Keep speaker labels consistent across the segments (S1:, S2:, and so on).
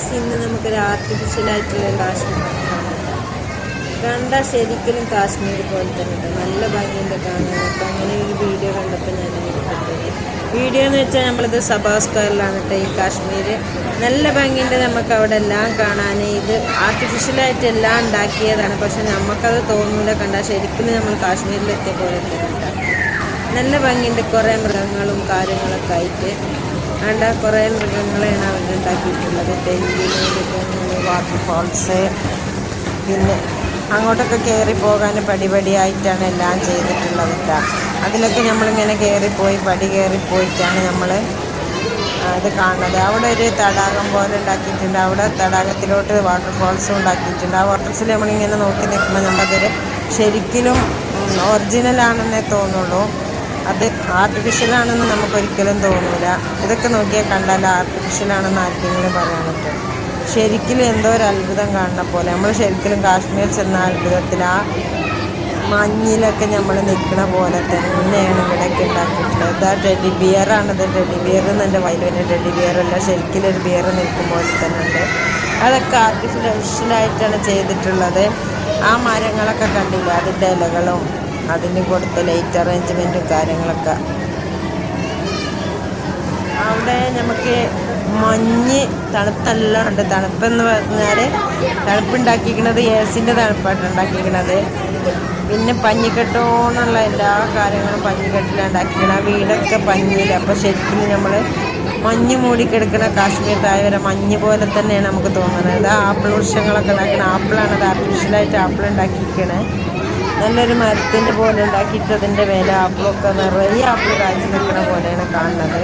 S1: Guys ഇന്ന് നമുക്കൊരു ആർട്ടിഫിഷ്യലായിട്ടുള്ള കാശ്മീർ കണ്ട ശരിക്കലും കാശ്മീർ പോലെ തന്നെ നല്ല ഭംഗിയുണ്ട് കാണാൻ. അപ്പം അങ്ങനെ ഒരു വീഡിയോ കണ്ടപ്പോൾ ഞാൻ വീഡിയോ എന്ന് വെച്ചാൽ നമ്മളിത് സഭാ സ്ക്വയറിലാണ് കേട്ടോ ഈ കാശ്മീർ നല്ല ഭംഗിയുണ്ട് നമുക്ക് അവിടെ എല്ലാം കാണാൻ ഇത് ആർട്ടിഫിഷ്യലായിട്ട് എല്ലാം ഉണ്ടാക്കിയതാണ്. പക്ഷെ നമുക്കത് തോന്നൂല കണ്ടാൽ ശരിക്കും നമ്മൾ കാശ്മീരിലെത്തിയ പോലെ തന്നെ നല്ല ഭംഗിയുണ്ട്. കുറേ മൃഗങ്ങളും കാര്യങ്ങളൊക്കെ ആയിട്ട്. വേണ്ട കുറേ മൃഗങ്ങളെയാണ് അവർ ഉണ്ടാക്കിയിട്ടുള്ളത്. തെങ്ങിന് മൃഗങ്ങൾ വാട്ടർഫാൾസ് പിന്നെ അങ്ങോട്ടൊക്കെ കയറി പോകാൻ പടിപടിയായിട്ടാണ് എല്ലാം ചെയ്തിട്ടുള്ളത് കേട്ടോ അതിലൊക്കെ നമ്മളിങ്ങനെ കയറിപ്പോയി പടി കയറിപ്പോയിട്ടാണ് നമ്മൾ അത് കാണുന്നത്. അവിടെ ഒരു തടാകം പോലെ ഉണ്ടാക്കിയിട്ടുണ്ട്. അവിടെ തടാകത്തിലോട്ട് വാട്ടർഫാൾസും ഉണ്ടാക്കിയിട്ടുണ്ട്. ആ വാട്ടർഫാൾസിൽ നമ്മളിങ്ങനെ നോക്കി നിൽക്കുമ്പോൾ നമുക്കതൊരു ശരിക്കും ഒറിജിനലാണെന്നേ തോന്നുള്ളൂ. അത് ആർട്ടിഫിഷ്യലാണെന്ന് നമുക്കൊരിക്കലും തോന്നില്ല ഇതൊക്കെ നോക്കിയാൽ കണ്ടാൽ ആർട്ടിഫിഷ്യലാണെന്ന് ആർക്കെങ്കിലും പറയാൻ പറ്റും. ശരിക്കും എന്തോ ഒരു അത്ഭുതം കാണുന്ന പോലെ. നമ്മൾ ശരിക്കും കാശ്മീർ ചെന്ന അത്ഭുതത്തിൽ ആ മഞ്ഞിലൊക്കെ നമ്മൾ നിൽക്കുന്ന പോലെ തന്നെയാണ് ഇവിടെയൊക്കെ ഉണ്ടാക്കിയിട്ടുള്ളത്. ഇതാ ടെഡി ബിയറാണത് ടെഡി ബിയർ എന്ന് എന്റെ വൈലുവിന്റെ ടെഡി ബിയറല്ല ശരിക്കും ഒരു ബിയർ നിൽക്കുമ്പോൾ തന്നെ ഉണ്ട്. അതൊക്കെ ആർട്ടിഫിഷ്യലായിട്ടാണ് ചെയ്തിട്ടുള്ളത്. ആ മരങ്ങളൊക്കെ കണ്ടില്ല? അതിന്റെ ഇലകളും അതിന് കൊടുത്ത ലൈറ്റ് അറേഞ്ച്മെന്റും കാര്യങ്ങളൊക്കെ. അവിടെ നമുക്ക് മഞ്ഞ് തണുപ്പെല്ലാം ഉണ്ട്. തണുപ്പെന്ന് പറഞ്ഞാൽ തണുപ്പുണ്ടാക്കിയിരിക്കുന്നത് എ സിന്റെ തണുപ്പായിട്ട് ഉണ്ടാക്കിയിരിക്കുന്നത്. പിന്നെ പഞ്ഞിക്കെട്ടോണുള്ള എല്ലാ കാര്യങ്ങളും പഞ്ഞിക്കെട്ടിലാണ് ഉണ്ടാക്കിയിരിക്കുന്നത്. ആ വീടൊക്കെ പഞ്ഞില്ല അപ്പോൾ ശരിക്കും നമ്മൾ മഞ്ഞ് മൂടിക്കിടക്കുന്ന കാശ്മീർ താഴ്വര മഞ്ഞ് പോലെ തന്നെയാണ് നമുക്ക് തോന്നുന്നത്. അത് ആപ്പിൾ വൃക്ഷങ്ങളൊക്കെ ഉണ്ടാക്കണം ആപ്പിളാണ്. അത് ആർട്ടിഫിഷ്യലായിട്ട് ആപ്പിൾ ഉണ്ടാക്കിയിരിക്കണേ. നല്ലൊരു മരത്തിന്റെ പോലെ ഉണ്ടാക്കിയിട്ട് അതിന്റെ മേലെ ആപ്പിളൊക്കെ നിറയെ ആപ്പിൾ കാഴ്ച നിൽക്കുന്ന പോലെയാണ് കാണുന്നത്.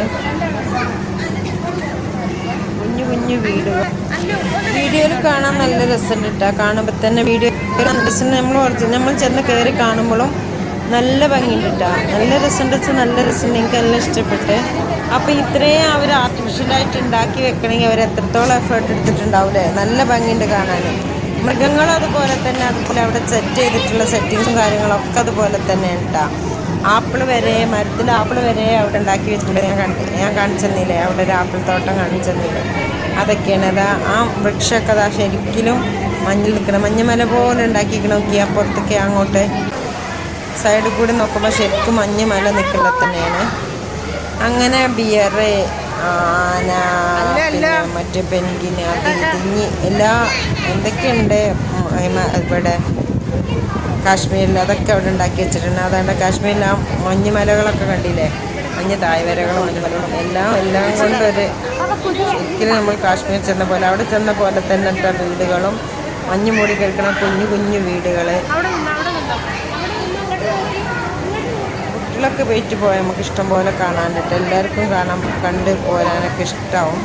S1: കുഞ്ഞു കുഞ്ഞു വീടുകൾ. വീഡിയോയിൽ കാണാൻ നല്ല രസമുണ്ട് കേട്ടോ. കാണുമ്പോൾ തന്നെ വീഡിയോ രസം നമ്മൾ നമ്മൾ ചെന്ന് കയറി കാണുമ്പോഴും നല്ല ഭംഗിയുണ്ട് കേട്ടോ. നല്ല രസമുണ്ട് വെച്ചാൽ നല്ല രസം എനിക്ക് നല്ല ഇഷ്ടപ്പെട്ട്. അപ്പോൾ ഇത്രയും അവർ ആർട്ടിഫിഷ്യലായിട്ട് ഉണ്ടാക്കി വെക്കണമെങ്കിൽ അവർ എത്രത്തോളം എഫേർട്ട് എടുത്തിട്ടുണ്ടാവില്ലേ നല്ല ഭംഗിയുണ്ട് കാണാൻ. മൃഗങ്ങളും അതുപോലെ തന്നെ അതുപോലെ അവിടെ സെറ്റ് ചെയ്തിട്ടുള്ള സെറ്റിങ്സും കാര്യങ്ങളൊക്കെ അതുപോലെ തന്നെ ഉണ്ടാ ആപ്പിൾ വരെ മരത്തിൽ ആപ്പിൾ വരെ അവിടെ ഉണ്ടാക്കി വെച്ചിട്ടുണ്ട്. ഞാൻ കണ്ടു ഞാൻ കാണിച്ചെന്നില്ലേ. അവിടെ ഒരു ആപ്പിൾ തോട്ടം കാണിച്ചെന്നില്ലേ. അതൊക്കെയാണ്. അതാ ആ വൃക്ഷമൊക്കെ അതാ ശരിക്കും മഞ്ഞിൽ നിൽക്കണം മഞ്ഞമല പോലെ ഉണ്ടാക്കിക്കണം നോക്കി അപ്പുറത്തൊക്കെ അങ്ങോട്ട് സൈഡിൽ കൂടി നോക്കുമ്പോൾ ശരിക്കും മഞ്ഞമല നിൽക്കുന്നത് തന്നെയാണ്. അങ്ങനെ ബിയറ് ആന മറ്റേ പെൻഗിന് അത് ഇതിഞ്ഞ് എല്ലാ എന്തൊക്കെയുണ്ട്? ഇവിടെ കാശ്മീരിൽ അതൊക്കെ അവിടെ ഉണ്ടാക്കി വെച്ചിട്ടുണ്ട്. അതാണ്ട് കാശ്മീരിൽ ആ മഞ്ഞ് മലകളൊക്കെ കണ്ടില്ലേ? മഞ്ഞ് മഞ്ഞുമലകളും എല്ലാം എല്ലാം കൊണ്ടൊരു ഒരിക്കലും നമ്മൾ കാശ്മീർ ചെന്ന പോലെ അവിടെ ചെന്ന പോലെ തന്നെ വീടുകളും മഞ്ഞ് മൂടി കിടക്കുന്ന കുഞ്ഞു കുഞ്ഞു വീടുകൾ കുട്ടികളൊക്കെ വെയിറ്റ് പോയാൽ നമുക്ക് ഇഷ്ടം പോലെ കാണാനായിട്ട് എല്ലാവർക്കും കാണാൻ കണ്ട് പോരാനൊക്കെ ഇഷ്ടമാവും